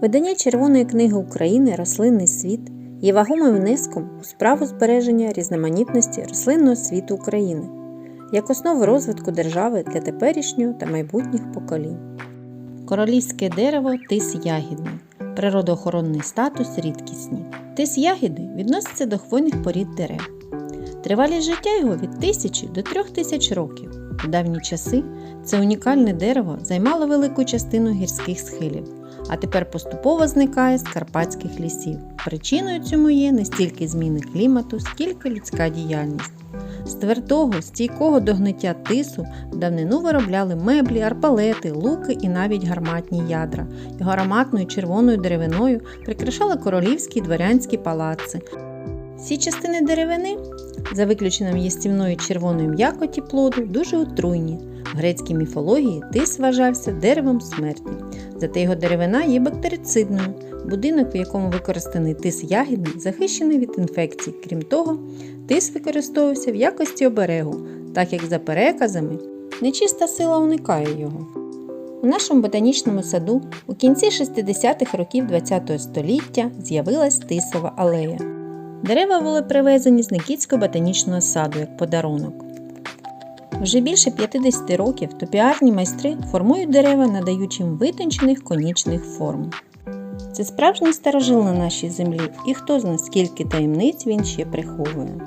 Видання Червоної книги України Рослинний світ є вагомим внеском у справу збереження різноманітності рослинного світу України як основи розвитку держави для теперішнього та майбутніх поколінь. Королівське дерево тис ягідний. Природоохоронний статус рідкісні. Тис ягіди відноситься до хвойних порід дерев. Тривалість життя його від 1000 до 3000 років. В давні часи це унікальне дерево займало велику частину гірських схилів, а тепер поступово зникає з карпатських лісів. Причиною цьому є не стільки зміни клімату, скільки людська діяльність. З твердого, стійкого до гниття тису давнину виробляли меблі, арпалети, луки і навіть гарматні ядра. Його ароматною червоною деревиною прикрашали королівські дворянські палаци. Всі частини деревини, за виключенням їстівної червоної м'якоті плоду, дуже отруйні. В грецькій міфології тис вважався деревом смерті. Зате його деревина є бактерицидною. Будинок, в якому використаний тис ягідний, захищений від інфекцій. Крім того, тис використовувався в якості оберегу, так як за переказами нечиста сила уникає його. У нашому ботанічному саду у кінці 60-х років ХХ століття з'явилась тисова алея. Дерева були привезені з Никітського ботанічного саду як подарунок. Вже більше 50 років топіарні майстри формують дерева, надаючи їм витончених конічних форм. Це справжній старожил на нашій землі, і хто знає, скільки таємниць він ще приховує.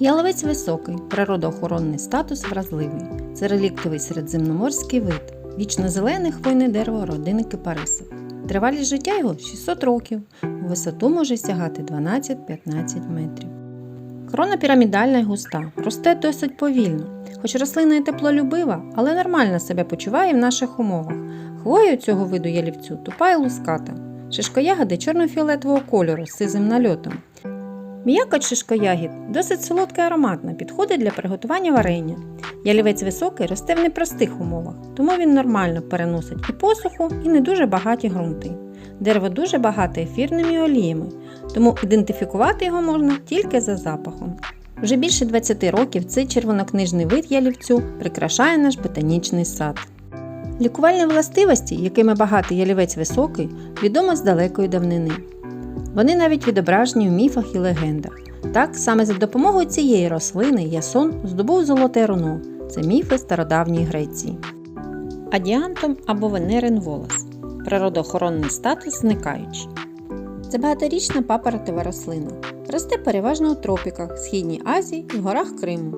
Яловець високий, природоохоронний статус вразливий. Це реліктовий середземноморський вид, вічно зелене хвойне дерево родини кипарисів. Тривалість життя його 600 років, у висоту може сягати 12-15 метрів. Крона пірамідальна і густа, росте досить повільно. Хоч рослина і теплолюбива, але нормально себе почуває в наших умовах. Хвоя цього виду ялівцю тупа і луската. Шишкоягоди чорно-фіолетового кольору з сизим нальотом. М'якоть шишкоягід досить солодка і ароматна, підходить для приготування варення. Ялівець високий росте в непростих умовах, тому він нормально переносить і посуху, і не дуже багаті ґрунти. Дерево дуже багате ефірними оліями, тому ідентифікувати його можна тільки за запахом. Вже більше 20 років цей червонокнижний вид ялівцю прикрашає наш ботанічний сад. Лікувальні властивості, якими багатий ялівець високий, відомо з далекої давнини. Вони навіть відображені в міфах і легендах. Так, саме за допомогою цієї рослини Ясон здобув золоте руно це міфи стародавньої Греції. Адіантом або Венерин волос природоохоронний статус зникаючий. Це багаторічна папоротева рослина. Росте переважно у тропіках, Східній Азії і горах Криму.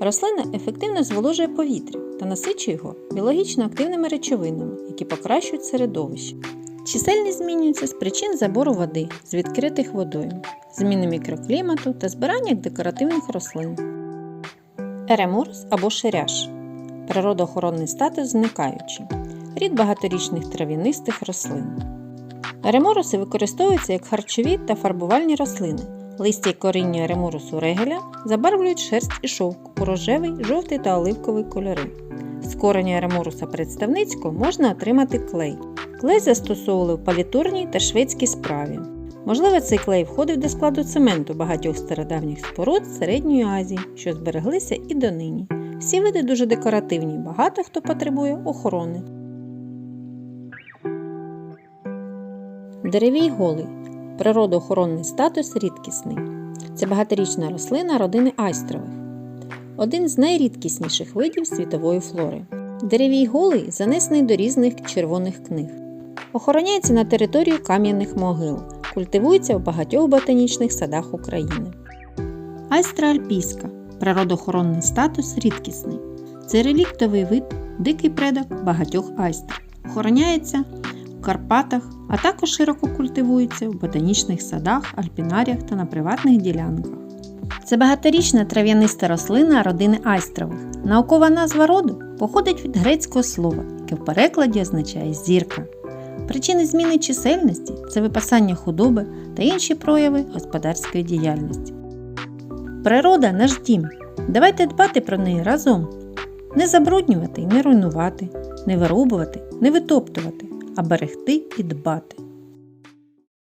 Рослина ефективно зволожує повітря та насичує його біологічно активними речовинами, які покращують середовище. Чисельність змінюється з причин забору води з відкритих водойм, зміни мікроклімату та збирання декоративних рослин. Ереморс або ширяш природоохоронний статус зникаючий, рід багаторічних трав'янистих рослин. Ереморуси використовуються як харчові та фарбувальні рослини. Листя й коріння ереморусу регеля забарвлюють шерсть і шовк у рожевий, жовтий та оливковий кольори. З кореня ереморуса представницького можна отримати клей. Клей застосовували в палітурній та шведській справі. Можливо, цей клей входив до складу цементу багатьох стародавніх споруд Середньої Азії, що збереглися і донині. Всі види дуже декоративні, багато хто потребує охорони. Деревій голий. Природоохоронний статус рідкісний. Це багаторічна рослина родини айстрових. Один з найрідкісніших видів світової флори. Деревій голий занесений до різних червоних книг. Охороняється на території кам'яних могил. Культивується в багатьох ботанічних садах України. Айстра альпійська. Природоохоронний статус рідкісний. Це реліктовий вид, дикий предок багатьох айстр. Охороняється в Карпатах, а також широко культивується в ботанічних садах, альпінаріях та на приватних ділянках. Це багаторічна трав'яниста рослина родини айстрових. Наукова назва роду походить від грецького слова, яке в перекладі означає зірка. Причини зміни чисельності це випасання худоби та інші прояви господарської діяльності. Природа наш дім. Давайте дбати про неї разом. Не забруднювати і не руйнувати, не вирубувати, не витоптувати, а берегти і дбати.